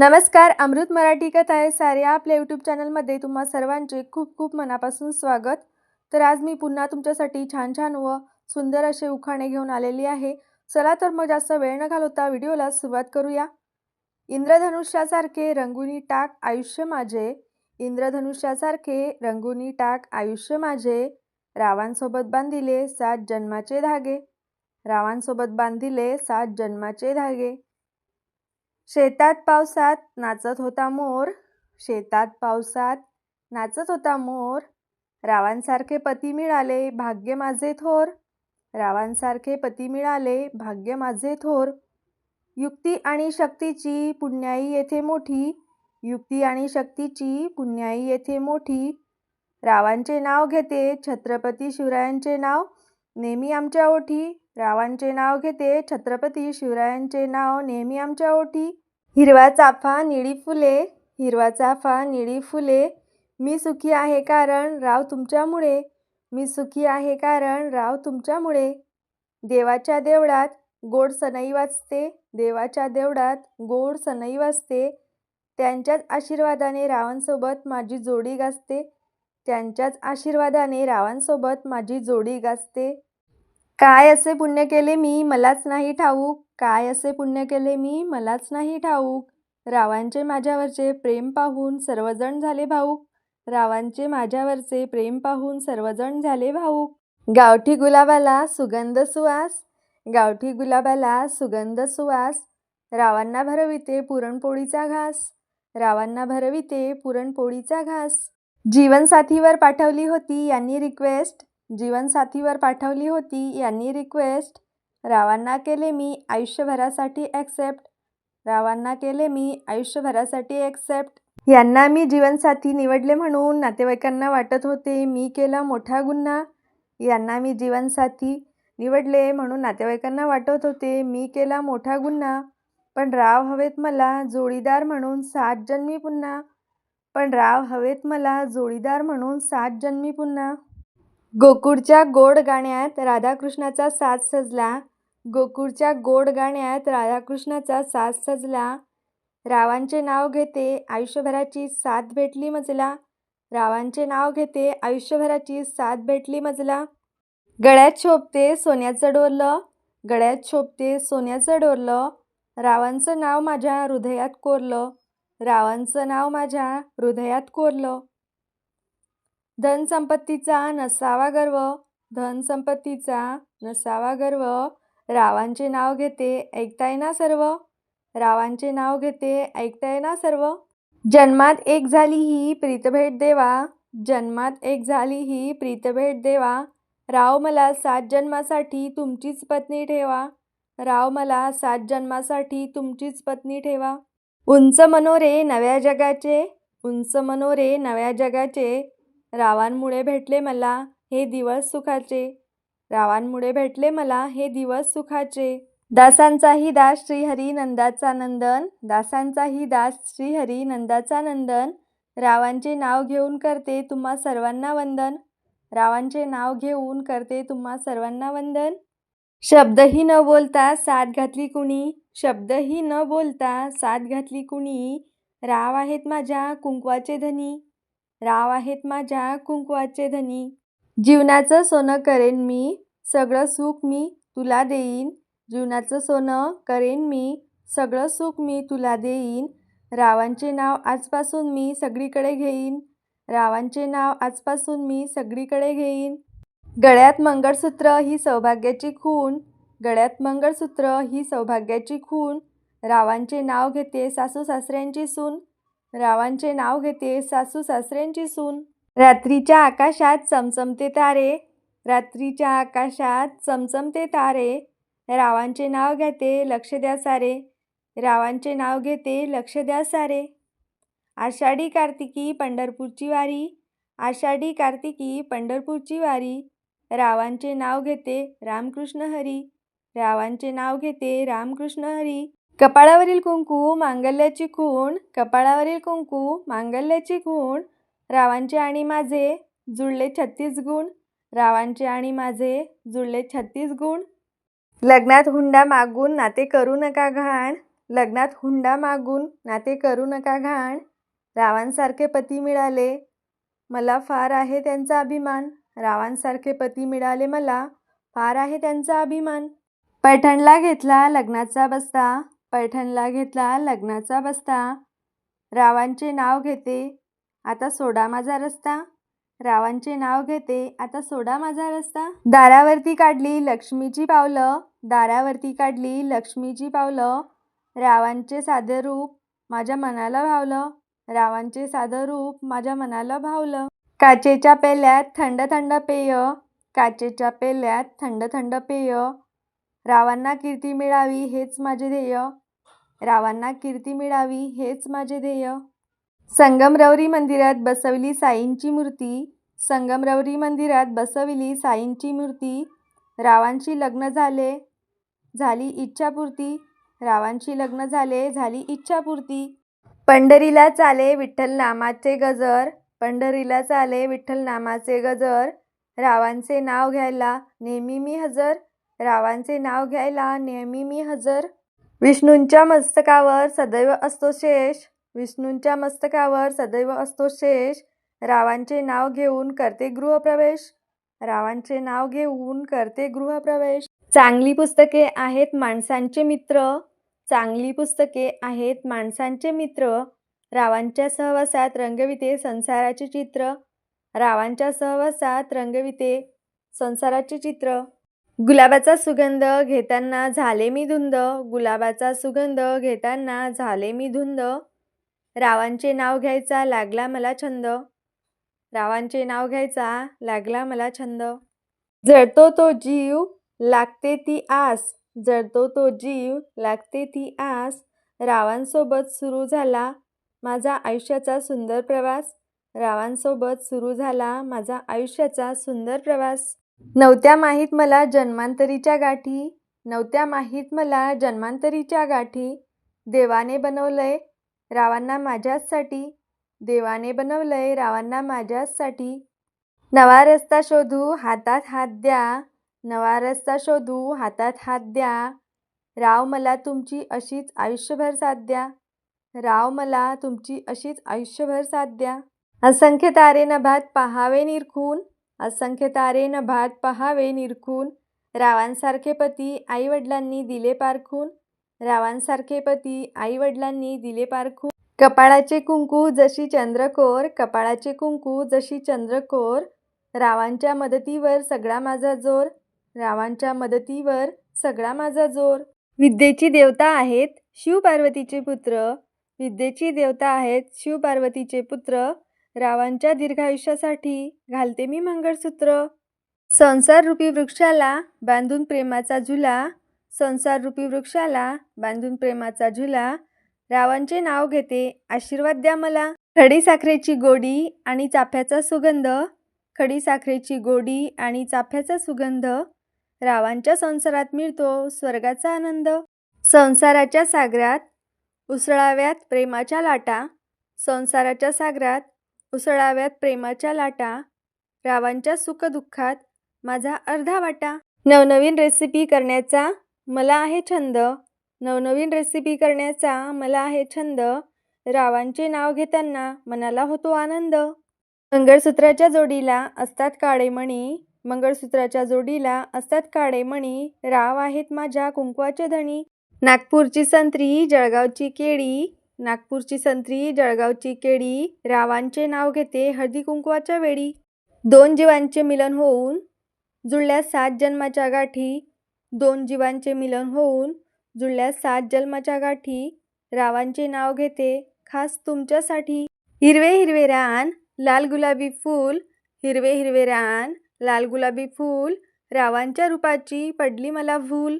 नमस्कार अमृत मराठी कथा आहे साऱ्या आपल्या यूट्यूब चॅनलमध्ये तुम्हा सर्वांचे खूप खूप मनापासून स्वागत. तर आज मी पुन्हा तुमच्यासाठी छान छान व सुंदर असे उखाणे घेऊन आलेली आहे. चला तर मग जास्त वेळ न घालवता व्हिडिओला सुरुवात करूया. इंद्रधनुष्यासारखे रंगुनी टाक आयुष्य माझे. इंद्रधनुष्यासारखे रंगुनी टाक आयुष्य माझे. रावांसोबत बांधिले सात जन्माचे धागे. रावांसोबत बांधिले सात जन्माचे धागे. शेतात पावसात नाचत होता मोर शेतात पावसात नाचत होता मोर. रावांसारखे पती मिळाले भाग्य माझे थोर. रावांसारखे पती मिळाले भाग्य माझे थोर. युक्ती आणि शक्तीची पुण्याई येथे मोठी. युक्ती आणि शक्तीची पुण्याई येथे मोठी. रावांचे नाव घेते छत्रपती शिवरायांचे नाव. नेहमी आमच्या ओठी. रावांचे नाव घेते छत्रपती शिवरायांचे नाव नेहमी आमच्या ओठी हिरवा चाफा निळी फुले हिरवा चाफा निळी फुले. मी सुखी आहे कारण राव तुमच्यामुळे. मी सुखी आहे कारण राव तुमच्यामुळे. देवाच्या देवळात गोड सनई वाजते देवाच्या देवळात गोड सनई वाजते. त्यांच्याच आशीर्वादाने रावांसोबत माझी जोडी गाजते. त्यांच्याच आशीर्वादाने रावांसोबत माझी जोडी गाजते. काय असे पुण्य केले मी? मलाच नाही ठाऊक. काय असे पुण्य केले मी? मलाच नाही ठाऊक. रावांचे माझ्यावरचे प्रेम पाहून सर्वजण झाले भाऊक. रावांचे माझ्यावरचे प्रेम पाहून सर्वजण झाले भाऊक. गावठी गुलाबाला सुगंध सुवास. गावठी गुलाबाला सुगंध सुवास. रावांना भरविते पुरणपोळीचा घास. रावांना भरविते पुरणपोळीचा घास. जीवनसाथीवर पाठवली होती यांनी रिक्वेस्ट जीवनसाथीवर पाठवली होती. यांनी रिक्वेस्ट रावांना केले मी आयुष्यभरासाठी ॲक्सेप्ट रावांना केले मी आयुष्यभरासाठी ॲक्सेप्ट यांना मी जीवनसाथी निवडले म्हणून नातेवाईकांना वाटत होते. मी केला मोठा गुन्हा. यांना मी जीवनसाथी निवडले म्हणून नातेवाईकांना वाटत होते. मी केला मोठा गुन्हा. पण राव हवेत मला जोडीदार म्हणून सात जन्मी पुन्हा. पण राव हवेत मला जोडीदार म्हणून सात जन्मी पुन्हा. गोकुळच्या गोड गाण्यात राधाकृष्णाचा साज सजला. गोकुळच्या गोड गाण्यात राधाकृष्णाचा साज सजला. रावांचे नाव घेते आयुष्यभराची साथ भेटली मजला. रावांचे नाव घेते आयुष्यभराची साथ भेटली मजला. गळ्यात शोभते सोन्याचं डोरलं. गळ्यात शोभते सोन्याचं डोरलं. रावांचं नाव माझ्या हृदयात कोरलं. रावांचं नाव माझ्या हृदयात कोरलं. धनसंपत्तीचा नसावा गर्व. धनसंपत्तीचा नसावा गर्व. रावांचे नाव घेते ऐकताय ना सर्व? रावांचे नाव घेते ऐकताय ना सर्व? जन्मात एक झाली ही प्रीतभेट देवा. जन्मात एक झाली ही प्रीतभेट देवा. राव मला सात जन्मासाठी तुमचीच पत्नी ठेवा. राव मला सात जन्मासाठी तुमचीच पत्नी ठेवा. उंच मनोरे नव्या जगाचे. उंच मनोरे नव्या जगाचे. रावांमुळे भेटले मला हे दिवस सुखाचे. रावांमुळे भेटले मला हे दिवस सुखाचे. दासांचाही दास श्रीहरी नंदाचा नंदन. दासांचाही दास श्रीहरी नंदाचा नंदन. रावांचे नाव घेऊन करते तुम्हा सर्वांना वंदन. रावांचे नाव घेऊन करते तुम्हा सर्वांना वंदन. शब्दही न बोलता साथ घातली कुणी? शब्दही न बोलता साथ घातली कुणी? राव आहेत माझ्या कुंकवाचे धनी. राव आहेत माझ्या कुंकवाचे धनी. जीवनाचं सोनं करेन मी सगळं सुख मी तुला देईन. जीवनाचं सोनं करेन मी सगळं सुख मी तुला देईन. रावांचे नाव आजपासून मी सगळीकडे घेईन. रावांचे नाव आजपासून मी सगळीकडे घेईन. गळ्यात मंगळसूत्र ही सौभाग्याची खूण. गळ्यात मंगळसूत्र ही सौभाग्याची खूण. रावांचे नाव घेते सासू सासऱ्यांची सून. रावांचे नाव घेते सासू सासऱ्यांची सून. रात्रीच्या आकाशात चमचमते तारे. रात्रीच्या आकाशात चमचमते तारे. रावांचे नाव घेते लक्ष द्या सारे. रावांचे नाव घेते लक्ष द्या सारे. आषाढी कार्तिकी पंढरपूरची वारी. आषाढी कार्तिकी पंढरपूरची वारी. रावांचे नाव घेते रामकृष्ण हरी. रावांचे नाव घेते रामकृष्ण हरी. कपाळावरील कुंकू मांगल्याची खूण कपाळावरील कुंकू मांगल्याची खूण रावांचे आणि माझे जुळले छत्तीस गुण रावांचे आणि माझे जुळले छत्तीस गुण. लग्नात हुंडा मागून नाते करू नका घाण लग्नात हुंडा मागून नाते करू नका घाण रावांसारखे पती मिळाले मला फार आहे त्यांचा अभिमान रावांसारखे पती मिळाले मला फार आहे त्यांचा अभिमान. पैठणला घेतला लग्नाचा बस्ता पैठणला घेतला लग्नाचा बस्ता. रावांचे नाव घेते आता सोडा माझा रस्ता. रावांचे नाव घेते आता सोडा माझा रस्ता. दारावरती काढली लक्ष्मीची पावलं दारावरती काढली लक्ष्मीची पावलं. रावांचे साधे रूप माझ्या मनाला भावलं. रावांचे साधं रूप माझ्या मनाला भावलं. काचेच्या पेल्यात थंड थंड पेय काचेच्या पेल्यात थंड थंड पेय. रावांना कीर्ती मिळावी हेच माझे ध्येय. रावांना कीर्ती मिळावी हेच माझे ध्येय. संगमरवरी मंदिरात बसवली साईंची मूर्ती. संगमरवरी मंदिरात बसवली साईंची मूर्ती. रावांशी लग्न झाले झाली इच्छापूर्ती. रावांशी लग्न झाले झाली इच्छापूर्ती. पंढरीला चाले विठ्ठल नामाचे गजर. पंढरीला चाले विठ्ठल नामाचे गजर. रावांचे नाव घ्यायला नेहमी मी हजर. रावांचे नाव घ्यायला नेहमी मी हजर. विष्णूंच्या मस्तकावर सदैव असतो शेष. विष्णूंच्या मस्तकावर सदैव असतो शेष. रावांचे नाव घेऊन करते गृहप्रवेश. रावांचे नाव घेऊन करते गृहप्रवेश. चांगली पुस्तके आहेत माणसांचे मित्र. चांगली पुस्तके आहेत माणसांचे मित्र. रावांच्या सहवासात रंगविते संसाराचे चित्र. रावांच्या सहवासात रंगविते संसाराचे चित्र. गुलाबाचा सुगंध घेताना झाले मी धुंद. गुलाबाचा सुगंध घेताना झाले मी धुंद. रावांचे नाव घ्यायचा लागला मला छंद. रावांचे नाव घ्यायचा लागला मला छंद. जळतो तो जीव लागते ती आस. जळतो तो जीव लागते ती आस. रावांसोबत सुरू झाला माझा आयुष्याचा सुंदर प्रवास. रावांसोबत सुरू झाला माझा आयुष्याचा सुंदर प्रवास. नव्हत्या माहीत मला जन्मांतरीच्या गाठी नव्हत्या माहीत मला जन्मांतरीच्या गाठी. देवाने बनवलंय रावांना माझ्याचसाठी. देवाने बनवलंय रावांना माझ्याचसाठी. नवा रस्ता शोधू हातात हात द्या. नवा रस्ता शोधू हातात हात द्या. राव मला तुमची अशीच आयुष्यभर साथ द्या. राव मला तुमची अशीच आयुष्यभर साथ द्या. असंख्य तारे नभात पहावे निरखून. असंख्य तारे नभात पहावे निरखून. रावांसारखे पती आईवडिलांनी दिले पारखून. रावांसारखे पती आईवडिलांनी दिले पारखून. कपाळाचे कुंकू जशी चंद्रकोर कपाळाचे कुंकू जशी चंद्रकोर. रावांच्या मदतीवर सगळा माझा जोर. रावांच्या मदतीवर सगळा माझा जोर. विद्येची देवता आहेत शिवपार्वतीचे पुत्र. विद्येची देवता आहेत शिवपार्वतीचे पुत्र. रावांच्या दीर्घायुष्यासाठी घालते मी मंगळसूत्र. संसाररूपी वृक्षाला बांधून प्रेमाचा झुला. संसाररूपी वृक्षाला बांधून प्रेमाचा झुला. रावांचे नाव घेते आशीर्वाद द्या मला. खडी साखरेची गोडी आणि चाफ्याचा सुगंध. खडी साखरेची गोडी आणि चाफ्याचा सुगंध. रावांच्या संसारात मिळतो स्वर्गाचा आनंद. संसाराच्या सागरात उसळाव्यात प्रेमाच्या लाटा. संसाराच्या सागरात उसळाव्यात प्रेमाच्या लाटा रावांच्या सुखदुःखात माझा अर्धा वाटा. नवनवीन रेसिपी करण्याचा मला आहे छंद. नवनवीन रेसिपी करण्याचा मला आहे छंद. रावांचे नाव घेताना मनाला होतो आनंद. मंगळसूत्राच्या जोडीला असतात काळे मणी. मंगळसूत्राच्या जोडीला असतात काळे मणी. राव आहेत माझ्या कुंकवाचे धणी. नागपूरची संत्री जळगावची केळी. नागपूरची संत्री जळगावची केळी रावांचे नाव घेते हळदी कुंकवाच्या वेळी. दोन जीवांचे मिलन होऊन जुळल्या सात जन्माच्या गाठी. दोन जीवांचे मिलन होऊन जुळल्या सात जन्माच्या गाठी. रावांचे नाव घेते खास तुमच्यासाठी. हिरवे हिरवे रान लाल गुलाबी फूल. हिरवे हिरवे रान लाल गुलाबी फूल. रावांच्या रूपाची पडली मला भूल.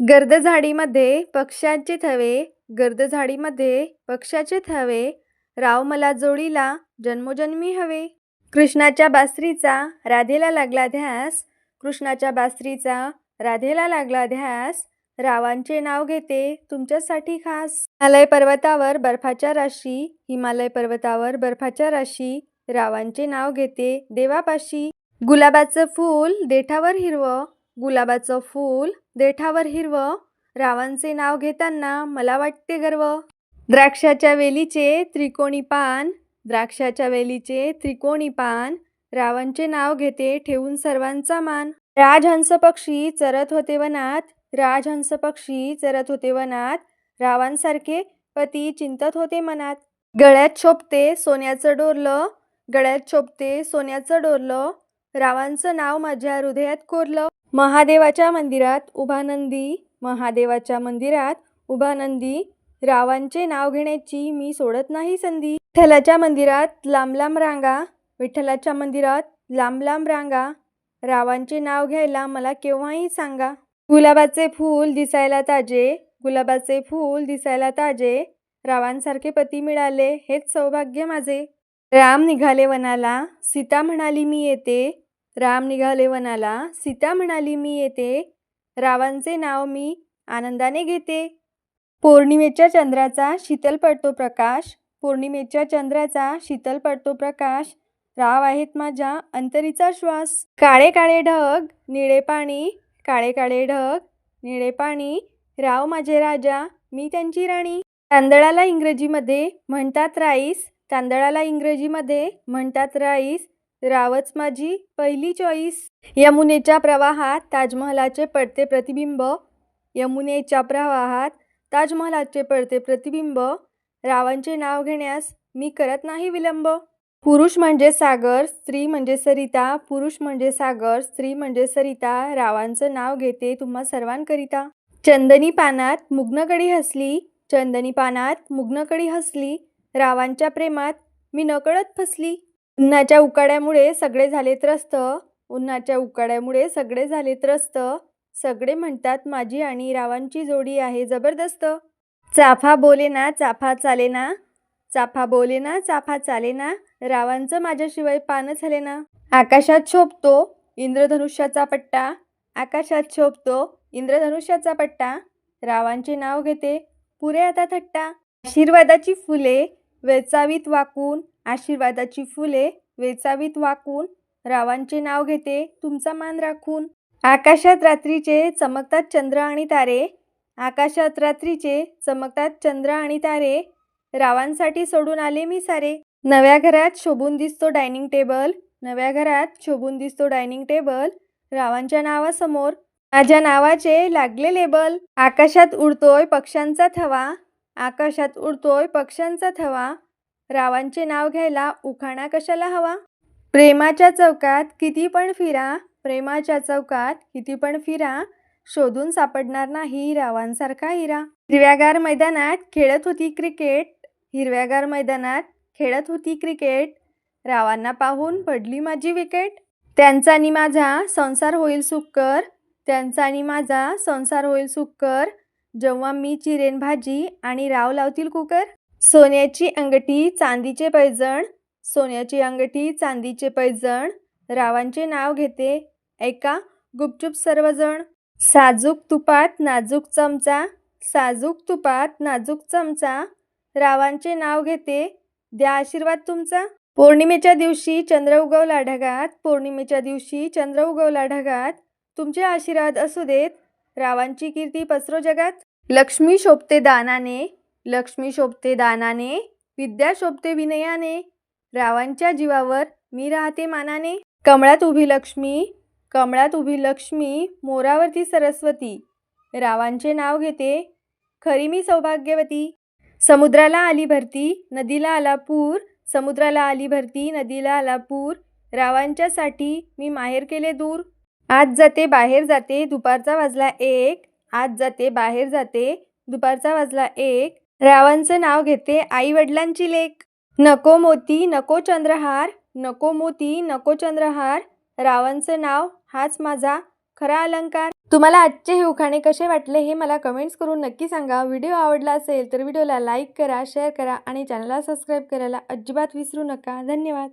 गर्द झाडीमध्ये पक्ष्यांचे थवे. गर्द झाडीमध्ये पक्षाचे थवे राव मला जोडीला जन्मोजन्मी हवे. कृष्णाच्या बासरीचा राधेला लागला ध्यास कृष्णाच्या बासरीचा राधेला लागला ध्यास रावांचे नाव घेते तुमच्यासाठी खास. हिमालय पर्वतावर बर्फाच्या राशी हिमालय पर्वतावर बर्फाच्या राशी रावांचे नाव घेते देवापाशी. गुलाबाचं फूल देठावर हिरवं गुलाबाचं फूल देठावर हिरवं रावांचे नाव घेताना मला वाटते गर्व. द्राक्षाच्या वेलीचे त्रिकोणी पान द्राक्षाच्या वेलीचे त्रिकोणी पान रावांचे नाव घेते ठेवून सर्वांचा मान. राजहंस पक्षी चरत होते वनात राजहंस पक्षी चरत होते वनात रावांसारखे पती चिंतत होते मनात. गळ्यात शोभते सोन्याचं डोरलं गळ्यात शोभते सोन्याचं डोरलं रावांचं नाव माझ्या हृदयात कोरलं. महादेवाच्या मंदिरात उभा नंदी महादेवाच्या मंदिरात उभा नंदी रावांचे नाव घेण्याची मी सोडत नाही संधी. विठ्ठलाच्या मंदिरात लांब लांब रांगा विठ्ठलाच्या मंदिरात लांब लांब रांगा रावांचे नाव घ्यायला मला केव्हाही सांगा. गुलाबाचे फूल दिसायला ताजे गुलाबाचे फूल दिसायला ताजे रावांसारखे पती मिळाले हेच सौभाग्य माझे. राम निघाले वनाला सीता म्हणाली मी येते. राम निघाले वनाला सीता म्हणाली मी येते. रावांचे नाव मी आनंदाने घेते. पौर्णिमेच्या चंद्राचा शीतल पडतो प्रकाश. पौर्णिमेच्या चंद्राचा शीतल पडतो प्रकाश. राव आहेत माझ्या अंतरीचा श्वास. काळे काळे ढग निळे पाणी. काळे काळे ढग निळे पाणी. राव माझे राजा मी त्यांची राणी. तांदळाला इंग्रजीमध्ये म्हणतात राईस. तांदळाला इंग्रजीमध्ये म्हणतात राईस. रावच माझी पहिली चॉईस यमुनेच्या प्रवाहात ताजमहलाचे पडते प्रतिबिंब. यमुनेच्या प्रवाहात ताजमहलाचे पडते प्रतिबिंब. रावांचे नाव घेण्यास मी करत नाही विलंब. पुरुष म्हणजे सागर स्त्री म्हणजे सरिता. पुरुष म्हणजे सागर स्त्री म्हणजे सरिता. रावांचं नाव घेते तुम्हा सर्वांकरिता. चंदनी पानात मुग्नकडी हसली. चंदनी पानात मुग्नकडी हसली. रावांच्या प्रेमात मी नकळत फसली. उन्हाच्या उकाड्यामुळे सगळे झाले त्रस्त. उन्हाच्या उकाड्यामुळे सगळे झाले त्रस्त. सगळे म्हणतात माझी आणि रावांची जोडी आहे जबरदस्त. चाफा बोले ना चाफा चाले ना. चाफा बोले ना चाफा चाले ना. रावांचं माझ्याशिवाय पानं झाले ना. आकाशात शोभतो इंद्रधनुष्याचा पट्टा. आकाशात शोभतो इंद्रधनुष्याचा पट्टा. रावांचे नाव घेते पुरे आता थट्टा. आशीर्वादाची फुले वेचावीत वाकून. आशीर्वादाची फुले वेचावीत वाकून. रावांचे नाव घेते तुमचा मान राखून. आकाशात रात्रीचे चमकतात चंद्र आणि तारे. आकाशात रात्रीचे चमकतात चंद्र आणि तारे. रावांसाठी सोडून आले मी सारे. नव्या घरात शोभून दिसतो डायनिंग टेबल. नव्या घरात शोभून दिसतो डायनिंग टेबल. रावांच्या नावासमोर. माझ्या नावाचे लागले लेबल. आकाशात उडतोय पक्ष्यांचा थवा. आकाशात उडतोय पक्ष्यांचा थवा. रावांचे नाव घ्यायला उखाणा कशाला हवा? प्रेमाच्या चौकात किती पण फिरा प्रेमाच्या चौकात किती पण फिरा शोधून सापडणार नाही रावांसारखा हिरा. हिरव्यागार मैदानात खेळत होती क्रिकेट हिरव्यागार मैदानात खेळत होती क्रिकेट रावांना पाहून पडली माझी विकेट. त्यांचा आणि माझा संसार होईल सुक्कर त्यांचा आणि माझा संसार होईल सुक्कर जेव्हा मी चिरेन भाजी आणि राव लावतील कुकर. सोन्याची अंगठी चांदीचे पैजण. सोन्याची अंगठी चांदीचे पैजण. रावांचे नाव घेते ऐका गुपचूप सर्वजण. साजूक तुपात नाजूक चमचा. साजूक तुपात नाजूक चमचा. रावांचे नाव घेते द्या आशीर्वाद तुमचा. पौर्णिमेच्या दिवशी चंद्र उगवला ढगात. पौर्णिमेच्या दिवशी चंद्र उगवला ढगात. तुमचे आशीर्वाद असू देत. रावांची कीर्ती पसरो जगात. लक्ष्मी शोभते दानाने. लक्ष्मी शोभते दानाने विद्या शोभते विनयाने रावांच्या जीवावर मी राहते मानाने. कमळात उभी लक्ष्मी कमळात उभी लक्ष्मी मोरावरती सरस्वती. रावांचे नाव घेते खरी मी सौभाग्यवती. समुद्राला आली भरती नदीला आला पूर. समुद्राला आली भरती नदीला आला पूर. रावांच्यासाठी मी माहेर केले दूर. आज जाते बाहेर जाते दुपारचा वाजला एक. आज जाते बाहेर जाते दुपारचा वाजला एक. रावांचं नाव घेते. आई वडिलांची लेख. नको मोती नको चंद्रहार नको मोती नको चंद्रहार. रावांचं नाव हाच माझा खरा अलंकार. तुम्हाला आजचे हे उखाणे कसे वाटले हे मला कमेंट्स करून नक्की सांगा. व्हिडिओ आवडला असेल तर व्हिडिओला लाईक करा शेअर करा आणि चॅनलला सबस्क्राईब करायला अजिबात विसरू नका. धन्यवाद.